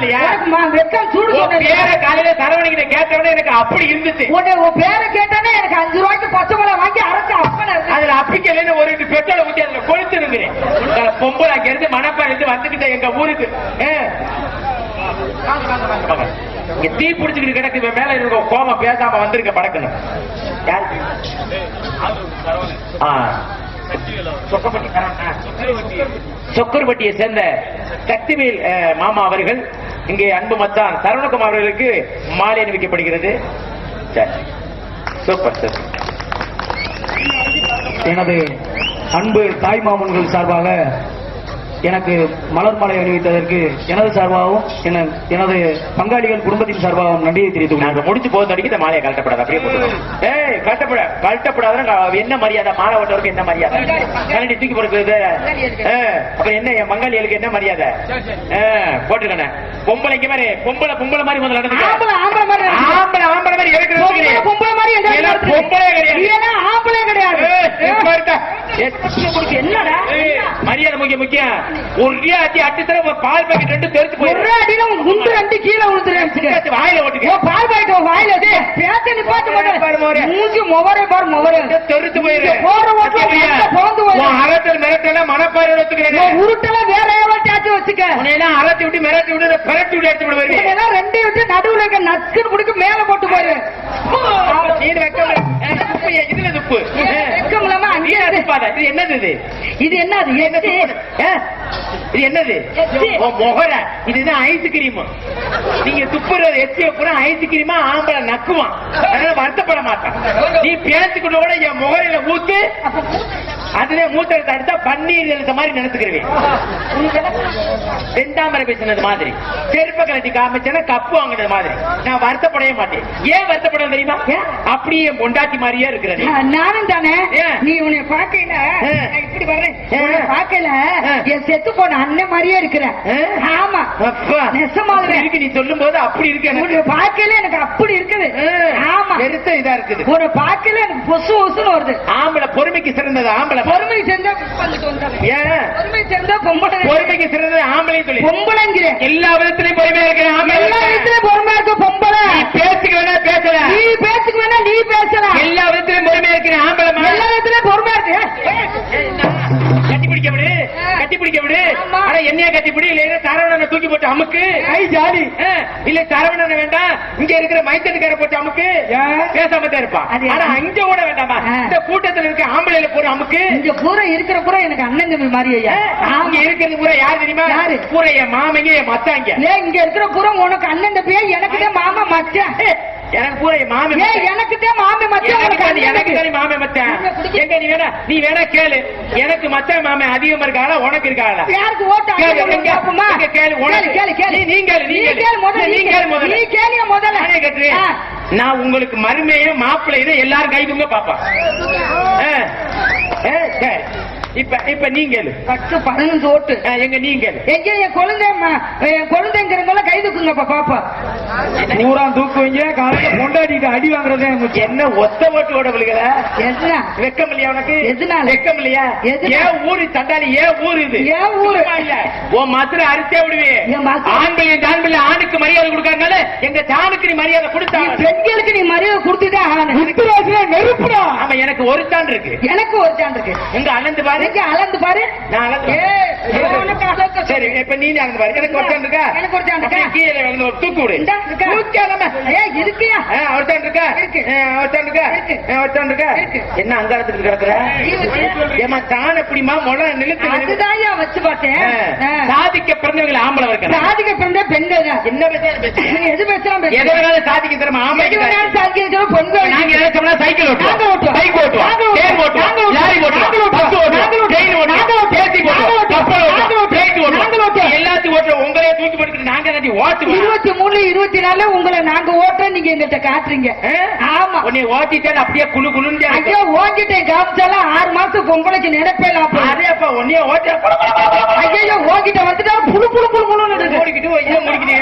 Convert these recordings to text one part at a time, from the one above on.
இல்லையா வெக்கம் சூடு பேரை காலையில சரவணிக்கிட்ட கேட்டவொடனே எனக்கு அப்படி இருந்துச்சு. உன் பேரை கேட்டானே எனக்கு அஞ்சு ரூபாய்க்கு பச்சை மிளகா வாங்கி அரைச்சு அப்பன அதுல அப்பிக்கலைன்னு ஒரு ரெண்டு பெட்ரோலை ஊத்தி அதுல கொளுத்துருங்கிறேன் பொம்பளை அங்க இருந்து மணப்பாறை இருந்து வந்துகிட்ட எங்க ஊருக்கு. தீ பிடிச்சுக்கிட்டு கிடக்கு இவன் மேல இருக்க கோபம் பேசாம வந்திருக்க ஆ. சொக்கப்பட்டி சரவணா. சொக்கர்பட்டியை சேர்ந்த கத்திவேல் அஹ், மாமா அவர்கள் இங்கே அன்பு மச்சான் சரவணகுமார் அவர்களுக்கு மாலை அணிவிக்கப்படுகிறது. சூப்பர் சார் எனது அன்பு தாய் மாமன்கள் சார்பாக எனக்கு மலர் மாலை அணிவித்ததற்கு எனது சார்பாகவும் என- எனது பங்காளிகள் குடும்பத்தின் சார்பாகவும் நன்றியை தெரிவித்துக் கொள்கிறேன். நாங்க முடிச்சு போகுது அடிக்க இந்த மாலையை கழட்டப்படாது அப்படியே போட்டுருவோம். ஏய் கழட்டப்பட கழட்டப்படாத என்ன மரியாதை? மாலை ஓட்டவருக்கு என்ன மரியாதை? கரண்டி தூக்கி போடுறது அப்புறம் என்ன என் மங்காளிகளுக்கு என்ன மரியாதை? ஆ, போட்டுக்கண்ணே. பொம்பளைக்கு மாதிரி பொம்பளை பொம்பளை மாதிரி முதல்ல நடந்துக்க. ஆம்பளை ஆம்பளை மாதிரி நடந்துக்க. ஆம்பளை ஆம்பளை மாதிரி இருக்கிறது பொம்பளை மாதிரி பொம்பளை கிடையாது. ஆம்பளை கிடையாது. என்னடா? மரியாதை முக்கியம் முக்கியம். ஒரே அடி அடி தர பால் பாக்கெட் ரெண்டு தெரிச்சு ஒரு போயிரு அடியில உன் குண்டு ரெண்டு கீழே விழுந்துருச்சு வாயில ஓட்டுக்க. பால் உன் வாயில அது பேச்ச நிப்பாட்டு பாரு, பாரு. மூஞ்சி முவரே பாரு முவரே. தெரிச்சு போயிரு. போற ஓட்டுல போந்து போயிரு. உன் மிரட்டல மனப்பாறை எடுத்துக்கிறேன் உருட்டெல்லாம் வேற எவட்டாச்சும் வச்சுக்க. உன்னையெல்லாம் அரட்டி விட்டு மிரட்டி விட்டு பிரட்டி விட்டு எடுத்து விடுவாரு இதெல்லாம் ரெண்டையும் விட்டு நடுவுல இருக்க நச்சுன்னு மேல போட்டு போயிரு. நீ வெக்கம் இதுல துப்பு வெக்கம் இல்லாம நீ அங்கேயே இது என்னது இது? இது என்னது? இது என்னது? முகர இதுதான் ஐஸ்கிரீம் நீங்க துப்புறது எச்சிய பூரா ஐஸ்கிரீமா ஆம்பளை நக்குவான் அதனால வருத்தப்பட மாட்டான். நீ பேசிக்கிட்ட கூட என் முகரையில ஊத்து அதுல மூத்தத்தை அடிச்சா பன்னீர் எழுத்த மாதிரி நினைச்சுக்கிறேன் செந்தாமரை பேசினது மாதிரி. செருப்ப கலட்டி காமிச்சேன்னா கப்பு வாங்கினது மாதிரி. நான் வருத்தப்படவே மாட்டேன். ஏன் வருத்தப்பட தெரியுமா? அப்படியே பொண்டாட்டி மாதிரியே இருக்கிற நீ ஆ, நானும் தானே? நீ உன்னை பார்க்கல இப்படி வர்றேன். பார்க்கல. என் செத்து போன அண்ணன் மாதிரியே இருக்கிற. ஆ? ஆமா. அப்படி இருக்கு நீ சொல்லும் போது அப்படி இருக்கு உன்னை பார்க்கல எனக்கு அப்படி இருக்குது. ஆமா. பெருத்த இதா இருக்குது. உன்னை பார்க்கல எனக்கு பொசு பொசுன்னு வருது. ஆம்பளை பொறுமைக்கு சிறந்தது ஆம்பளை. பொறுமை வந்தாங்க. ஏன் பொறுமை செஞ்சா பொம்பளை பொறுமைக்கு சிறந்தது ஆம்பளை சொல்லி. பொம்பளைங்கிறேன். எல்லா விதத்திலையும் பொறுமையா இருக்கிற ஆம்பளை. எல்லா இடத்துலயும் பொறுமையா இல்ல சரவணனை வேண்டாம் இங்க இருக்கிற மைத்தனுக்கார போட்டு அமுக்கு. பேசாம தான் இருப்பான் ஆனா அங்க கூட வேண்டாமா. இந்த கூட்டத்துல இருக்க ஆம்பளைல அமுக்கு. இங்க பூரா இருக்கிற பூரா எனக்கு அண்ணன் தம்பி மாதிரி ஐயா. அங்க இருக்கிறது பூரா யார் தெரியுமா? யாரு? பூரா என் மாமங்க என் மச்சாங்க இங்க. இருக்கிற பூரா உனக்கு அண்ணன் தம்பியா? எனக்கு மாமா மச்சான். எனக்கு பூரா மச்சான். எனக்கு தான் மாமி மச்சான் எனக்கு தானே- மாமே மச்சான் எங்க நீ வேணா நீ வேணா கேளு எனக்கு மச்சான் மாமே அதிகமா இருக்காளா உனக்கு இருக்காளா யாருக்கு ஓட்டு கேளு, கேளு, உனக்கு. கேளு, கேளு, நீ- நீ கேளு, நீ கேளு. கேளு முதல்ல, நீ கேளு கேளு. முதல்ல. நீ கேளுங்க முதல்ல. நானே கேட்டுறேன். நான் உங்களுக்கு மருமையும் மாப்பிள்ளையும் எல்லாரும் கைதுங்க பாப்பா இப்ப இப்ப நீங்க கேளு பத்து பதினஞ்சு ஓட்டு எங்க நீங்க கேளு எங்க என் குழந்தை என் குழந்தைங்கிறவங்கள கை தூக்குங்கப்பா பாப்பா பூரா தூக்குவீங்க காலையில பொண்டாட்டிட்டு அடி வாங்குறதே. என்ன ஒத்த ஓட்டு ஓட விழுகல? வெக்கம் இல்லையா உனக்கு? எதனால? வெக்கம் இல்லையா? ஏன் ஊரு? தண்டாளி ஏன் ஊரு இது? ஏன் ஊரு? இல்ல. உன் மதுரை அரிசியா விடுவே என் மதுரை- ஆண்கள் தாண்பிள்ளை ஆணுக்கு மரியாதை கொடுக்கறதுனால எங்க ஜானுக்கு நீ மரியாதை கொடுத்தா பெண்களுக்கு நீ மரியாதை உத்தரவாசியா நெருப்புடா? ஆமா எனக்கு ஒரு தான் இருக்கு. எனக்கு ஒரு சான் இருக்கு. எங்க அளந்து பாரு. எனக்கு அளந்து பாரு. நான் அளந்து சரி இப்ப நீ அளந்து பாரு. எனக்கு ஒரு தான் இருக்கா? எனக்கு ஒரு தான் இருக்கா? கீழே விழுந்து ஒரு தூக்கு விடு. இருக்கா? இருக்கா இருக்கு. இருக்கா இருக்கு. இருக்கா இருக்கு. என்ன அங்காரத்துக்கு கிடக்குற ஏமா தான் எப்படிமா முளை நிலுத்து. அதுதான் வச்சு பார்த்தேன். சாதிக்க பிறந்தவங்களை ஆம்பளை வைக்கிறேன் சாதிக்க பிறந்த பெண்கள் என்ன பேசு. நீ எது பேசலாம் பேசு. எதை வேணாலும் சாதிக்க திறமை தான். சாதிக்க பெண்கள் நாங்க என்ன சொன்னா சைக்கிள் ஓட்டுவோம். பைக் ஓட்டுவோம் நாங்க ஓட்டுவோம். லாரி ஓட்டுவோம். பஸ் ஓட்டுவோம். ட்ரெயின் ஓட்டுவோம் நாங்க ஓட்டுவோம். கப்பல் ஓட்டுவோம். பிளைட் ஓட்டுவோம். எல்லாத்தையும் ஓட்டுவோம் உங்களே தூக்கி போட்டுக்கிட்டு நாங்க ஓட்டுவோம் இருபத்தி மூணு இருபத்தி நாலு உங்களை நாங்க ஓட்டுறோம் நீங்க எங்கிட்ட காட்டுறீங்க. ஆமா. உன்னை ஓட்டிட்டே அப்படியே குழு குழுன்னு ஐயோ ஓங்கிட்டேன் காமிச்சாலும் ஆறு மாசம் பொம்பளைக்கு நினைப்பேலாம் அதே அப்ப உன்னைய ஓட்டி ஐயோ ஓங்கிட்ட வந்துட்டா புழு புழு புழு புழுன்னு ஓடிக்கிட்டு இதை முடிக்கிட்டு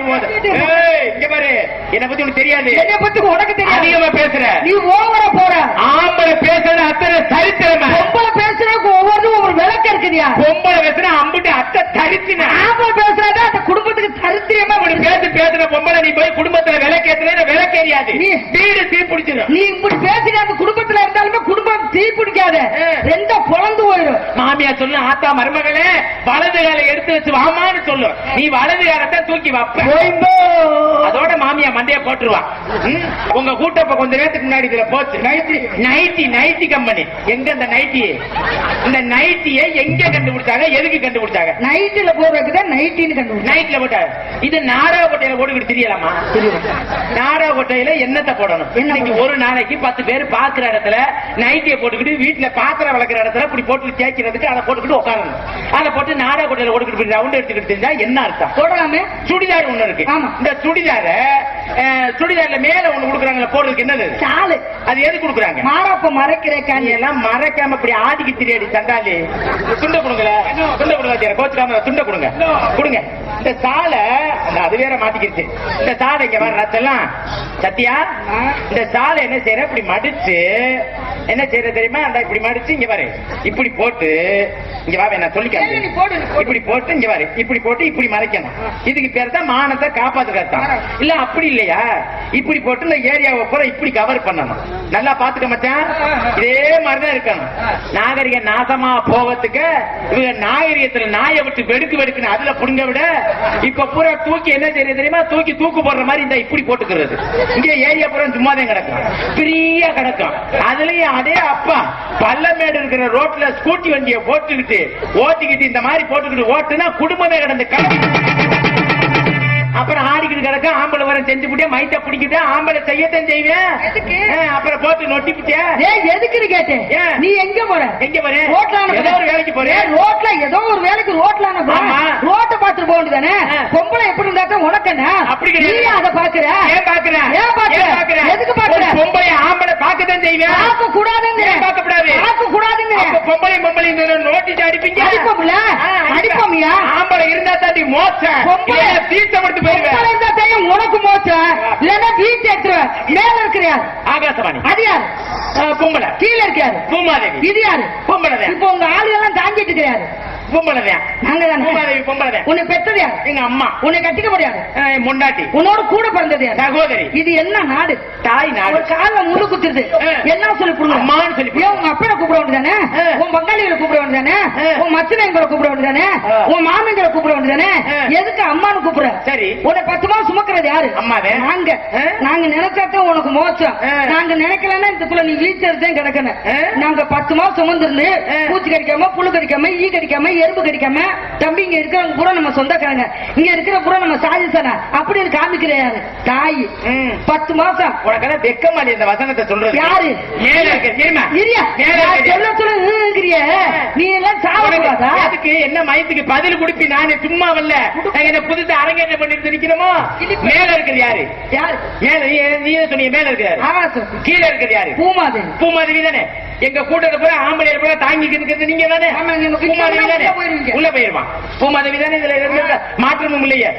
இங்க பாரு. என்ன பத்தி உனக்கு தெரியாது. என்னை பத்தி உனக்கு தெரியாது. அதிகமா பேசுற. நீ ஓவர போற. ஆம்பளை பேசுறது அத்தனை சரித்திரமா? பொம்பளை பேசுறதுக்கு ஒவ்வொரு ஒவ்வொரு விளக்கம் இருக்குதியா? பொம்பளை பேசுற அம்புட்டு அத்தை தரித்தின? ஆம்பளை பேசுறதா அந்த குடும்பத்துக்கு சரித்திரமா இப்படி பேசி பேசுற பொம்பளை நீ போய் குடும்பத்துல விலைக்கேத்துல விலைக்கேறியாது நீ- வீடு தீ பிடிச்சிடும் நீ இப்படி பேசின குடும்பத்துல இருந்தாலுமே தீ பிடிக்காத. ரெண்டா பொழந்து போயிடும். மாமியா சொல்லு ஆத்தா மருமகளே வலது காலை எடுத்து வச்சு வாமான்னு சொல்லு. நீ வலது காலத்தை தூக்கி வைப்ப அதோட மாமியா மண்டைய போட்டுருவா? உங்க கூட்டப்ப கொஞ்ச நேரத்துக்கு முன்னாடி இதுல போச்சு. நைட்டி. Nighty nighty company. எங்க இந்த நைட்டி? இந்த நைட்டியை எங்க கண்டுபிடிச்சாங்க எதுக்கு கண்டுபிடிச்சாங்க? நைட்டுல போறதுக்கு தான் நைட்டின்னு கண்டுபிடிச்சேன் நைட்ல போட்டாங்க இது நாடக கொட்டையில போட்டுக்கிட்டு தெரியலாமா? நாடக கொட்டையில என்னத்தை போடணும்? இன்னைக்கு ஒரு நாளைக்கு பத்து பேர் பாக்குற இடத்துல நைட்டியை போட்டுக்கிட்டு வீட்டுல பாத்திரம் வளர்க்குற இடத்துல இப்படி போட்டு தேய்க்கிறதுக்கு அதை போட்டுக்கிட்டு உட்காரணும். அதை போட்டு நாடக கொட்டையில போட்டுக்கிட்டு ரவுண்ட் எடுத்துக்கிட்டு தெரிஞ்சா என்ன அர்த்தம்? போடலாமே. சுடிதார் ஒண்ணு இருக்கு. ஆமா. இந்த சுடிதார சுடிதார்ல மேல ஒண்ணு கொடுக்குறாங்கல்ல போடுறதுக்கு என்னது? சாலு. அது எது கொடுக்குறாங்க? மாறாப்ப மறைக்கிற காணி எல்லாம் மறைக்காம இப்படி ஆடிக்கு திரியாடி சண்டாளி. துண்டை கொடுங்கல துண்டை கொடுங்க கோச்சுக்காம துண்டை கொடுங்க. கொடுங்க. இந்த சாலை அந்த அது வேற மாட்டிக்கிருச்சு. இந்த சாலை இங்க வர ரத்தெல்லாம். சத்தியா? இந்த சாலை என்ன செய்யற? இப்படி மடிச்சு என்ன செய்யற தெரியுமா? அந்த இப்படி மடிச்சு இங்க பாரு. இப்படி போட்டு இங்க வா நான் சொல்லி சரி, நீ போடு, நீ போடு. இப்படி போட்டு இங்க பாரு. இப்படி போட்டு இப்படி மறைக்கணும். இதுக்கு பேர் தான் மானத்தை காப்பாத்துக்கிறதான் இல்ல அப்படி இல்லையா? இப்படி போட்டு இந்த ஏரியாவை பூரா இப்படி கவர் பண்ணணும். நல்லா பாத்துக்க மச்சான். இதே மாதிரிதான் இருக்கணும். நாகரிக நாசமா போவதுக்கு இவங்க நாகரிகத்துல நாயை விட்டு வெடுக்கு வெடுக்குன்னு அதுல புடுங்க விட இப்ப பூரா தூக்கி என்ன செய்யறது தெரியுமா? தூக்கி தூக்கு போடுற மாதிரி இந்த இப்படி போட்டுக்கிறது. இங்க ஏரியா பூரா சும்மாதான் கிடக்கும். ஃப்ரீயா கிடக்கும். அதுலயும் அதே அப்பா பள்ளமேடு இருக்கிற ரோட்ல ஸ்கூட்டி வண்டியை போட்டுக்கிட்டு ஓட்டிக்கிட்டு இந்த மாதிரி போட்டுக்கிட்டு ஓட்டுனா குடும்பமே கிடந்து அப்புறம் கிடக்க ஆம்பளை வர செஞ்சு புட்டியா மைத்த பிடிக்கிட்டு ஆம்பளை செய்யத்தான் செய்வேன். அப்புறம் போட்டு நொட்டி புட்டியா ஏய் எதுக்குன்னு கேட்டேன்? நீ எங்க போற? எங்க போறேன் ரோட்ல ஏதோ ஒரு வேலைக்கு போறேன் ரோட்ல ஏதோ ஒரு வேலைக்கு ரோட்ல. ரோட்ட பாத்துட்டு போக வேண்டியதானே. பொம்பளை எப்படி இருந்தா தான் உனக்கு என்ன? அப்படி. நீ அதை பாக்குற ஏன் பாக்குறேன் ஏன் பாக்குற? எதுக்கு பாக்குற? பொம்பளை ஆம்பளை பார்க்கத்தான் செய்வேன். பார்க்க கூடாதுங்க ஏன் பார்க்கக்கூடாது? பார்க்க கூடாதுங்க அப்ப பொம்பளை பொம்பளை நோட்டீஸ் அடிப்பீங்க? அடிப்போம்ல? அடிப்போம்யா? ஆம்பளை இருந்தா தாண்டி மோசம் பொம்பளை தீர்த்த மட்டும் பொம்பளை போயிருவேன் தான் உனக்கு மோச்ச இல்லன்னா வீட்டு எடுத்துருவேன் மேல இருக்கிறார் ஆகாசவாணி. அது யாரு? பொம்பளை கீழ இருக்காரு பூமாதேவி. இது யாரு? பொம்பளை இப்போ உங்க ஆளு எல்லாம் தாங்கிட்டு இருக்கிறாரு பொம்பளை தான் நாங்க தானே பொம்பளை தான் உன்னை யாரு? எங்க அம்மா. உன்னை கட்டிக்க முடியாது. முண்டாட்டி. உன்னோட கூட பிறந்தது சகோதரி. இது என்ன நாடு? தாய் நாடு. கால முழு குத்துருது. என்ன சொல்லி புடுங்க அம்மான்னு சொல்லி உங்க அப்பனை கூப்பிட வேண்டியதானே. உன் பங்காளிகளை கூப்பிட வேண்டியதானே. உன் மச்சனைங்களை கூப்பிட வேண்டியதானே. உன் மாமங்களை கூப்பிட வேண்டியதானே. எதுக்கு அம்மான்னு கூப்பிடுற? சரி. உன்னை பத்து மாசம் சுமக்கிறது யாரு? அம்மாவே. நாங்க. நாங்க நினைச்சாதான் உனக்கு மோச்சம். நாங்க நினைக்கலன்னா இதுக்குள்ள நீ வீழ்ச்சதான் கிடக்கணும். ஆ. நாங்க பத்து மாசம் சுமந்திருந்து. பூச்சி கடிக்காம புழு கடிக்காம ஈ கடிக்காம எறும்பு கடிக்காம தம்பி இங்க இருக்கிறவங்க பூரா நம்ம சொந்தக்காரங்க. இங்க இருக்கிற பூரா நம்ம சாதிசனா அப்படின்னு காமிக்கிறாரு தாய். பத்து மாசம். உனக்கெல்லாம் வெக்கமாடி இந்த வசனத்தை சொல்றது. யாரு? சொல்ல சொல்ல ஈங்கிறிய நீ எல்லாம் உனக்கு அதுக்கு என்ன மயத்துக்கு பதில் கொடுப்பி? நானே சும்மா வரல. நாங்க புதுசா அரங்கேற்றம் பண்ணிட்டு நிக்கிறோமோ. மேல இருக்கிறது யாரு? யாரு? மேல நீ- சொன்னீங்க மேல இருக்கிறாரு கீழே இருக்கிறது யாரு? பூமாதேவி. பூமாதேவி தானே? எங்க கூட்டத்தை போய் ஆம்பளை போய் இருக்கிறது நீங்க தானே உள்ள போயிருவான் பூமாதேவி தானே இதுல இருந்து மாற்றமும் இல்லையே?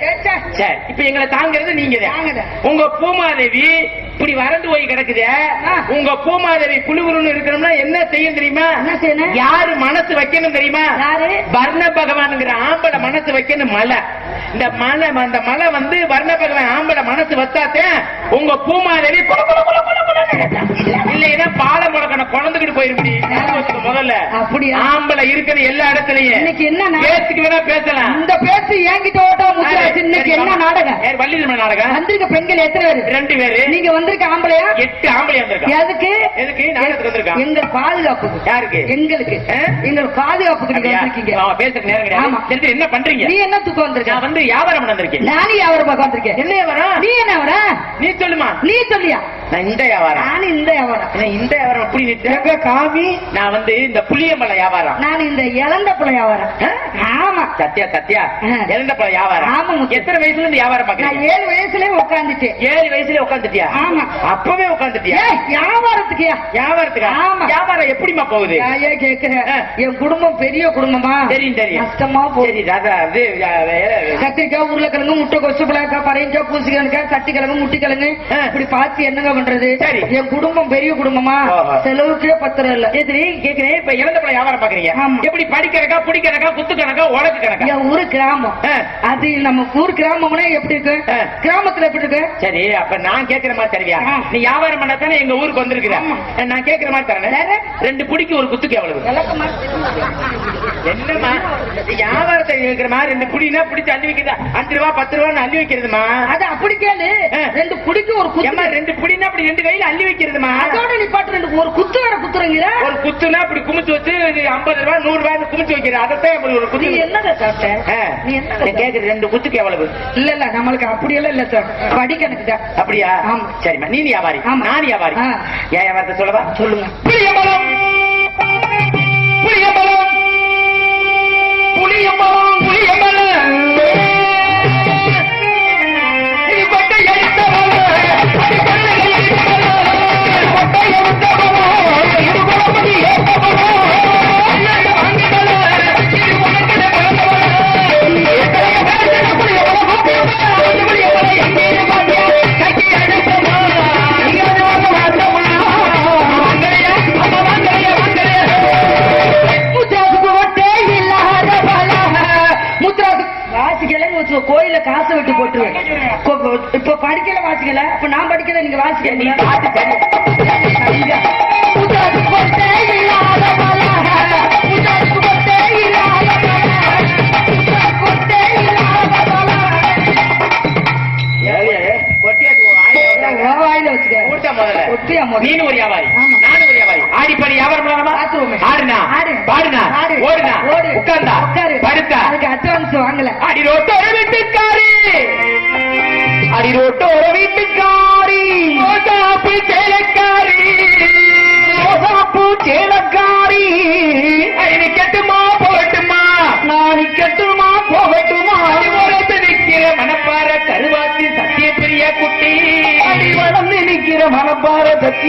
சரி இப்ப எங்களை தாங்கிறது நீங்க. உங்க பூமாதேவி இப்படி வறண்டு போய் கிடக்குதே. உங்க பூமாதேவி குழுகுருன்னு இருக்கணும்னா என்ன செய்யும் தெரியுமா? யாரு மனசு வைக்கணும் தெரியுமா? வர்ண பகவான்ங்கிற ஆம்பளை மனசு வைக்கணும் மலை இந்த மலை அந்த மலை வந்து வர்ண பகவான் ஆம்பளை மனசு வச்சாத்தே உங்க பூமாதேவி குளு குளுன்னு கத்தும். இல்லைன்னா பாலை முடக்கணும் குழந்துகிட்டு போயிருப்படி முதல்ல. அப்படியா? ஆம்பளை இருக்கிற எல்லா இடத்துலயும். இன்னைக்கு என்ன? பேச்சுக்கு வேணா பேசலாம். இந்த பேச்சு என்கிட்ட ஓட்டா இன்னைக்கு என்ன நாடகம்? வள்ளி நாடகம். வந்திருக்க பெண்கள் எத்தனை பேரு? ரெண்டு பேரு. நீங்க வந்திருக்க ஆம்பளையா? எட்டு ஆம்பளை வந்திருக்கான். எதுக்கு? எதுக்கு? நாடகத்துக்கு வந்திருக்கான். எங்கள் பாதுகாப்புக்கு. யாருக்கு? எங்களுக்கு? எங்கள் பாதுகாப்புக்கு நீங்க? வந்திருக்கீங்க. பேசுறதுக்கு நேரம் கிடையாது. என்ன பண்றீங்க? நீ என்ன தூக்கம் வந்திருக்க? வந்து வியாபாரம் பண்ண வந்திருக்கேன் நானும் வியாபாரம் பார்க்க வந்திருக்கேன். என்ன வியாபாரம்? நீ என்ன வர நீ சொல்லுமா நீ சொல்லியா நான் இந்த வியாபாரம். நானும் இந்த வியாபாரம். என்ன இந்த வியாபாரம் எப்படி எங்க காமி? நான் வந்து இந்த புளியம்பழ வியாபாரம். நான் இந்த இளந்த பிள்ளை வியாபாரம் ஆமா. சத்தியா ஆ. இறந்த பழ வியாபாரம். ஆமா. எத்தனை வயசுல இருந்து வியாபாரம் நான் பாக்குறீங்க ஏழு வயசுலயே உட்காந்துட்டேன் ஏழு வயசுல உட்காந்துட்டியா ஆமா. அப்பவே உட்காந்துட்டியா வியாபாரத்துக்குயா? வியாபாரத்துக்கா? ஆமா. வியாபாரம் எப்படிமா போகுது? நான் கேக்குறேன். என் குடும்பம் பெரிய குடும்பமா? தெரியும் தெரியும். கஷ்டமா போகுது. சரி ராதா அது கத்திரிக்காய் உருளைக்கிழங்கு முட்டை கொசு பிள்ளைக்கா பறையஞ்சா பூசிக்கிழங்கு சட்டிக்கிழங்கு முட்டிக்கிழங்கு. இப்படி பார்த்து என்னங்க பண்றது? சரி. என் குடும்பம் பெரிய குடும்பமா. செலவுக்கே பத்திரம் இல்ல. சரி கேக்குறேன் இப்ப இறந்த பழ வியாபாரம் பாக்குறீங்க. எப்படி படிக்கணக்கா புடி கணக்கா குத்து கணக்கா? உலக்கு கணக்கா என் ஊரு கிராமம். அது நம்ம ஊர் கிராமம்னா எப்படி இருக்கு. கிராமத்துல எப்படி இருக்கு? சரி அப்ப நான் கேக்குற மாதிரி தருவியா. நீ வியாபாரம் பண்ணா தானே எங்க ஊருக்கு வந்திருக்கிற. நான் கேக்குற மாதிரி தரேன்? ரெண்டு புடிக்கு ஒரு குத்துக்கு எவ்வளவு? நீ வியாபாரத்தை கேக்குற மாதிரி ரெண்டு புடினா பிடிச்சு அள்ளி வைக்கிறதா? அஞ்சு ரூபா பத்து ரூபான்னு அள்ளி வைக்கிறதுமா? அது அப்படி கேளு. ரெண்டு குடிக்கு ஒரு குத்து ரெண்டு புடினா அப்படி ரெண்டு கையில அள்ளி வைக்கிறதுமா? அதோட நீ பாட்டு ரெண்டு ஒரு குத்து வேற குத்துறீங்களா? ஒரு குத்துனா அப்படி குமிச்சு வச்சு ஐம்பது ரூபா நூறு ரூபாய் குமிச்சு வைக்கிற அதைத்தான் அப்படி ஒரு குத்து என்னங்க சாப்பிட்ட. நீ சாப்பிட்ட? கேக்குற ரெண்டு குத்துக்கு எவ்வளவு? இல்ல இல்ல நம்மளுக்கு அப்படியெல்லாம் இல்ல சார். படிக்கணுக்கு தான். அப்படியா. சரிம்மா நீ வியாபாரி. ஆமா. நான் வியாபாரி. ஏன் வியாபாரத்தை சொல்லவா? சொல்லுங்க. புளியம்பலம் புளியம்பலம்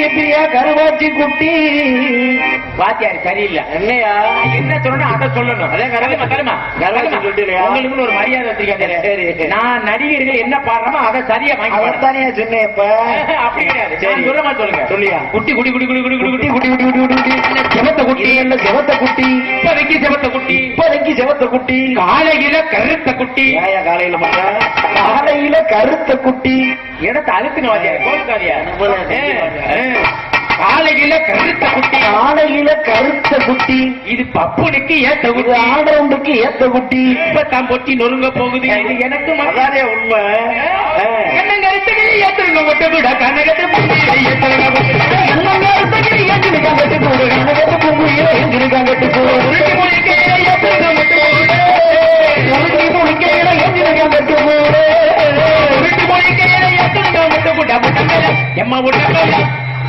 எப்படியா கருவாச்சி குட்டி வாத்தியார் சரியில்லை என்னையா என்ன சொல்லணும் அதை சொல்லணும் அதே கருமா கருமா கருவாச்சி சொல்லிட்டு உங்களுக்கு ஒரு மரியாதை வச்சிருக்காங்க சரி நான் நடிகர்கள் என்ன பாடுறமோ அதை சரியா வாங்கி அதானே சொன்னேன் இப்ப அப்படி கிடையாது சரி சொல்லுங்க சொல்லுங்க சொல்லியா குட்டி குடி குடி குடி குடி குடி குட்டி குடி குடி குடி குடி குட்டி. இல்ல செவத்த குட்டி. இப்போதைக்கு செவத்த குட்டி. இப்போதைக்கு செவத்த குட்டி. காலையில கருத்த குட்டி. ஏயா காலையில மட்டும் காலையில கருத்த குட்டி. இடத்தை அழுத்தின வாத்தியார்? கோல்காரியா ஆலையில கருத்த குட்டி. ஆலையில கருத்த குட்டி. இது பப்புனுக்கு ஏத்த குட்டி. ஆடவுண்டுக்கு ஏத்த குட்டி. இப்ப தான் பொட்டி நொறுங்க போகுது. இது எனக்கு மசாலே உண்மை. என்ன கருத்துக்கிளி ஏத்துருங்க மொட்டை கூட கண்ணகத்து பூமியில ஏத்துருங்க என்ன கருத்துக்கிளி ஏத்துருங்க கட்டு போடு கண்ணகத்து பூமியில ஏத்துருங்க கட்டு போடு உருட்டி முடிக்கையில ஏத்துருங்க மொட்டை போடு உருட்டி முடிக்கையில ஏத்துருங்க கட்டு போடு உருட்டி முடிக்கையில ஏத்துருங்க மொட்டை கூட எம்மா முட்டை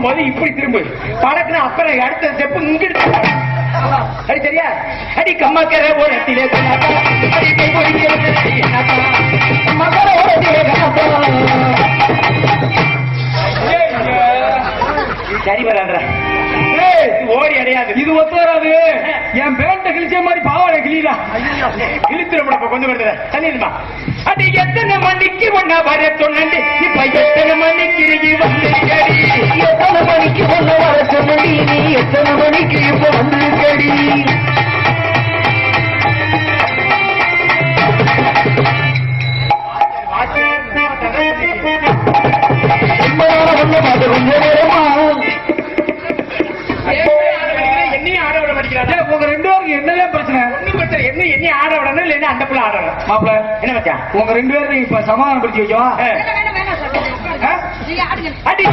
திரும்பும் போது இப்படி திரும்பு. பழக்குனா அப்புறம் அடுத்த ஸ்டெப் இங்கிட்டு அடி சரியா? அடி கம்மக்கர ஓரத்திலே அடி கை கம்மக்கர ஓரத்திலே சரி வரான்ற ஓடி அடையாது. இது ஒத்து வராது. என் பேண்ட கிழிச்ச மாதிரி பாவாடை கிளிடா இழுத்துறப்பட கொஞ்சம் தண்ணிடுமா அது எத்தனை மணிக்கு ஒன்னா வர சொன்னி இப்ப எத்தனை மணிக்கு இறுகி வந்து எத்தனை மணிக்கு ஒண்ணு வர சொன்னி நீ எத்தனை மணிக்கு இப்ப வந்திருக்கடி என்னையும் என்னையும் ஆட விடணும் இல்லைன்னா அந்த பிள்ளை ஆடணும் மாப்பிள என்ன மச்சான்? உங்க ரெண்டு பேரும் இப்ப சமாதானப்படுத்தி வைக்கவா? அடி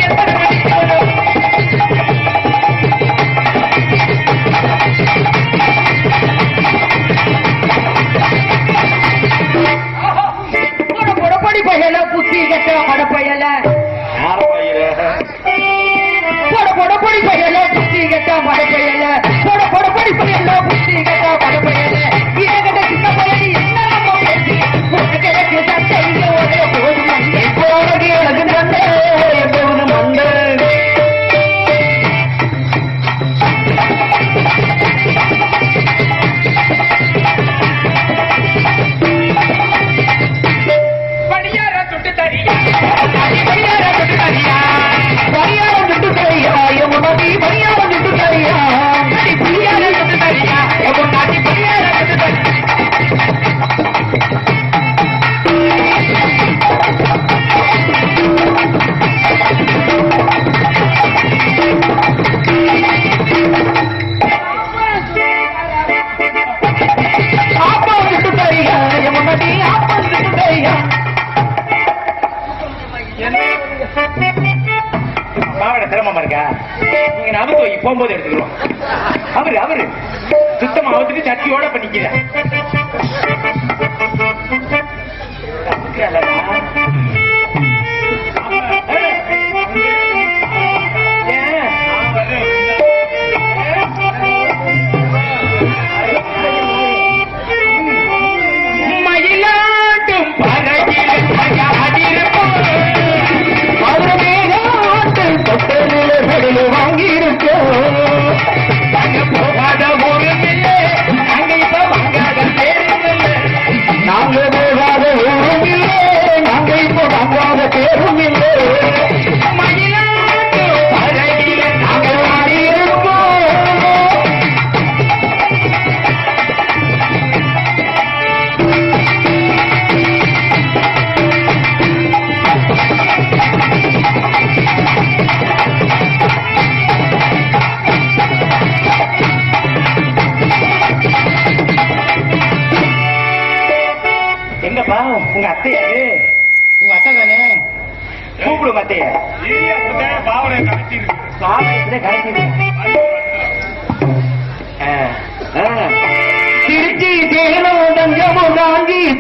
போட்டுக்கு அவத்துக்கு சட்டியோட பண்ணிக்கிறேன்.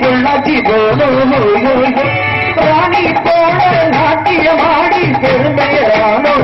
பொள்ளாச்சி போலும் ராணி போல நாட்டியமாடி பெருமையானோ